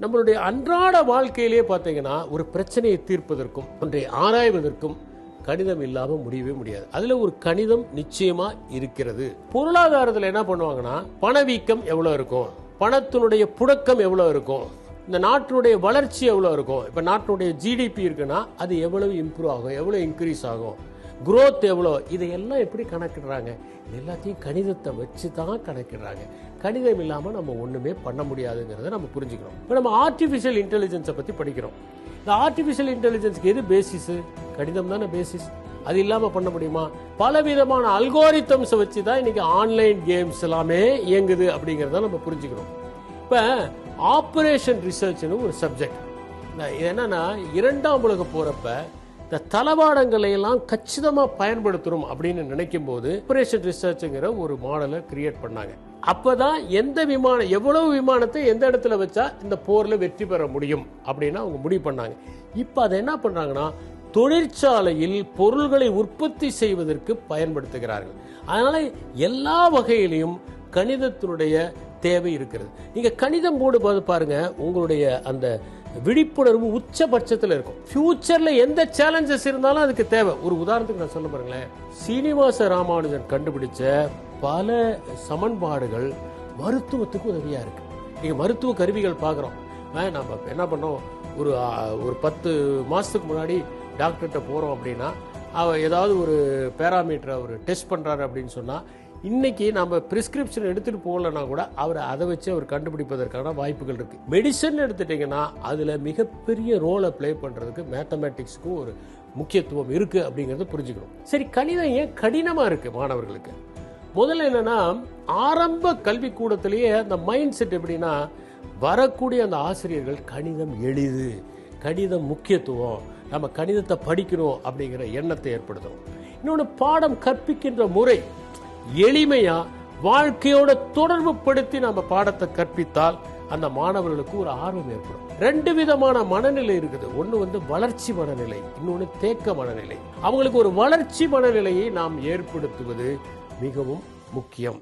நம்மளுடைய அன்றாட வாழ்க்கையிலே பார்த்தீங்கன்னா ஒரு பிரச்சனையை தீர்ப்பதற்கும் ஒன்றை ஆராய்வதற்கும் கணிதம் இல்லாமல் முடியவே முடியாது. அதுல ஒரு கணிதம் நிச்சயமா இருக்கிறது. பொருளாதாரத்தில் என்ன பண்ணுவாங்கன்னா பணவீக்கம் எவ்வளவு இருக்கும்? பணத்தினுடைய புழக்கம் எவ்வளவு இருக்கும்? இந்த நாட்டினுடைய வளர்ச்சி எவ்வளவு இருக்கும்? இப்ப நாட்டினுடைய ஜிடிபி இருக்குன்னா அது எவ்வளவு இம்ப்ரூவ் ஆகும்? எவ்வளவு இன்க்ரீஸ் ஆகும்? குரோத் எவ்வளோ? இதையெல்லாம் எப்படி கணக்கிடுறாங்க? எல்லாத்தையும் கணிதத்தை வச்சு தான் கணக்கிடுறாங்க. கணிதம் இல்லாமல் நம்ம ஒன்றுமே பண்ண முடியாதுங்கிறத நம்ம புரிஞ்சுக்கிறோம். இப்போ நம்ம ஆர்டிஃபிஷியல் இன்டெலிஜென்ஸை பற்றி படிக்கிறோம். இந்த ஆர்டிஃபிஷியல் இன்டெலிஜென்ஸ்க்கு எது பேசிஸு கணிதம் தானே பேசிஸ் அது இல்லாமல் பண்ண முடியுமா? பல விதமான அல்கோரித்தம்ஸை வச்சு தான் இன்னைக்கு ஆன்லைன் கேம்ஸ் எல்லாமே இயங்குது அப்படிங்கிறத நம்ம புரிஞ்சுக்கிறோம். இப்போ ஆப்ரேஷன் ரிசர்ச்னு ஒரு சப்ஜெக்ட் என்னன்னா இரண்டாம் உலக போறப்ப இந்த தளவாடங்களை எல்லாம் கச்சிதமாக பயன்படுத்துகிறோம் அப்படின்னு நினைக்கும் போது ஆப்ரேஷன் ரிசர்ச்ங்கிற ஒரு மாடலை கிரியேட் பண்ணாங்க. அப்போதான் எந்த விமானம் எவ்வளவு விமானத்தை எந்த இடத்துல வச்சா இந்த போரில் வெற்றி பெற முடியும் அப்படின்னு அவங்க முடிவு பண்ணாங்க. இப்போ அதை என்ன பண்ணுறாங்கன்னா தொழிற்சாலையில் பொருள்களை உற்பத்தி செய்வதற்கு பயன்படுத்துகிறார்கள். அதனால் எல்லா வகையிலையும் கணிதத்தினுடைய தேவை இருக்கிறது. நீங்கள் கணிதம் போடும்போது பாருங்கள் உங்களுடைய அந்த விழிப்புணர்வு உச்சபட்சத்தில் இருக்கும். ஃபியூச்சர்ல எந்த சேலஞ்சஸ் இருந்தாலும் அதுக்கு தேவை. ஒரு உதாரணத்துக்கு நான் சொல்ல பாருங்களேன். சீனிவாச ராமானுஜன் கண்டுபிடிச்ச பல சமன்பாடுகள் மருத்துவத்துக்கு உதவியா இருக்கு. நீங்க மருத்துவ கருவிகள் பார்க்குறோம். நம்ம என்ன பண்ணோம்? ஒரு ஒரு பத்து மாசத்துக்கு முன்னாடி டாக்டர்கிட்ட போறோம் அப்படின்னா அவ ஏதாவது ஒரு பேராமீட்டரை அவர் டெஸ்ட் பண்றாரு அப்படின்னு சொன்னா இன்னைக்கு நம்ம பிரிஸ்கிரிப்ஷன் எடுத்துட்டு போகலன்னா கூட அவர் அதை வச்சு அவர் கண்டுபிடிப்பதற்கான வாய்ப்புகள் இருக்கு. மெடிசன் எடுத்துட்டீங்கன்னா அதுல மிகப்பெரிய ரோலை ப்ளே பண்றதுக்கு மேத்தமேட்டிக்ஸ்க்கும் ஒரு முக்கியத்துவம் இருக்கு அப்படிங்கறத புரிஞ்சுக்கணும். சரி கணிதம் ஏன் கடினமா இருக்கு மாணவர்களுக்கு? முதல்ல என்னன்னா ஆரம்ப கல்வி கூடத்திலேயே அந்த மைண்ட் செட் எப்படின்னா வரக்கூடிய அந்த ஆசிரியர்கள் கணிதம் எளிது கணிதம் முக்கியத்துவம் நம்ம கணிதத்தை படிக்கணும் அப்படிங்கிற எண்ணத்தை ஏற்படுத்தணும் இன்னொன்று பாடம் கற்பிக்கின்ற முறை. எளிமையா வாழ்க்கையோட தொடர்பு படுத்தி நம்ம பாடத்தை கற்பித்தால் அந்த மாணவர்களுக்கு ஒரு ஆர்வம் ஏற்படும். ரெண்டு விதமான மனநிலை இருக்குது. ஒன்று வந்து வளர்ச்சி மனநிலை இன்னொன்று தேக்க மனநிலை. அவங்களுக்கு ஒரு வளர்ச்சி மனநிலையை நாம் ஏற்படுத்துவது மிகவும் முக்கியம்.